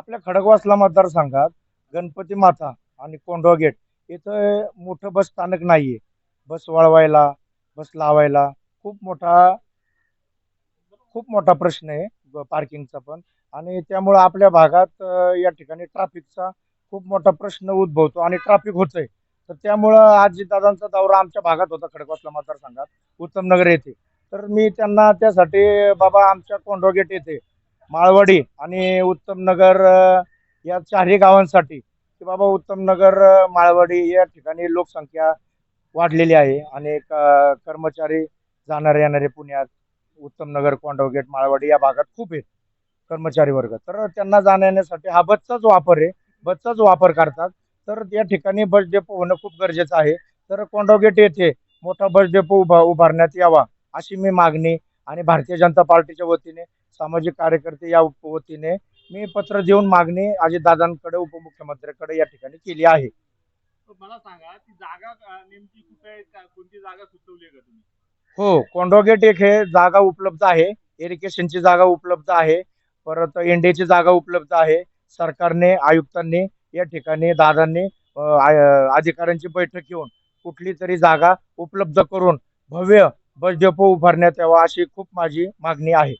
आपल्या खडकवासला मतदारसंघात गणपती माता आणि कोंढवा गेट इथं मोठं बस स्थानक नाही आहे बस वळवायला बस लावायला खूप मोठा खूप मोठा प्रश्न आहे ब- पार्किंगचा पण. आणि त्यामुळं आपल्या भागात या ठिकाणी ट्रॅफिकचा खूप मोठा प्रश्न उद्भवतो आणि ट्रॅफिक होतंय. तर त्यामुळं आजी दादांचा दौरा आमच्या भागात होता खडकवासला मतदारसंघात उत्तमनगर येथे. तर मी त्यांना त्यासाठी बाबा आमच्या कोंढवा गेट येथे माळवाडी आणि उत्तमनगर या चारही गावांसाठी की बाबा उत्तमनगर माळवाडी या ठिकाणी लोकसंख्या वाढलेली आहे. आणि कर्मचारी जाणारे येणारे पुण्यात उत्तमनगर कोंडवगेट माळवाडी या भागात खूप आहेत कर्मचारी वर्ग. तर त्यांना जाण्या येण्यासाठी हा बसचाच वापर आहे. बसचाच वापर करतात. तर या ठिकाणी बस डेपो होणं खूप गरजेचं आहे. तर कोंडवगेट येथे मोठा बस डेपो उभा उभारण्यात यावा अशी मी मागणी आणि भारतीय जनता पार्टीच्या वतीने सामाजिक कार्यकर्ते या वतीने मी पत्र देऊन मागणी अजितदादांकडे उपमुख्यमंत्र्यांकडे या ठिकाणी केली आहे. मला सांगा ती जागा नेमकी कुठे कोणती जागा सुचवली का तुम्ही? हो कोंडोगेट एक हे जागा उपलब्ध आहे. इरिगेशनची जागा उपलब्ध आहे. परत एनडीची जागा उपलब्ध आहे. सरकारने आयुक्तांनी या ठिकाणी दादांनी अधिकाऱ्यांची बैठक घेऊन कुठली तरी जागा उपलब्ध करून भव्य बस डेपो उभारण्यात यावा अशी खूप माझी मागणी आहे.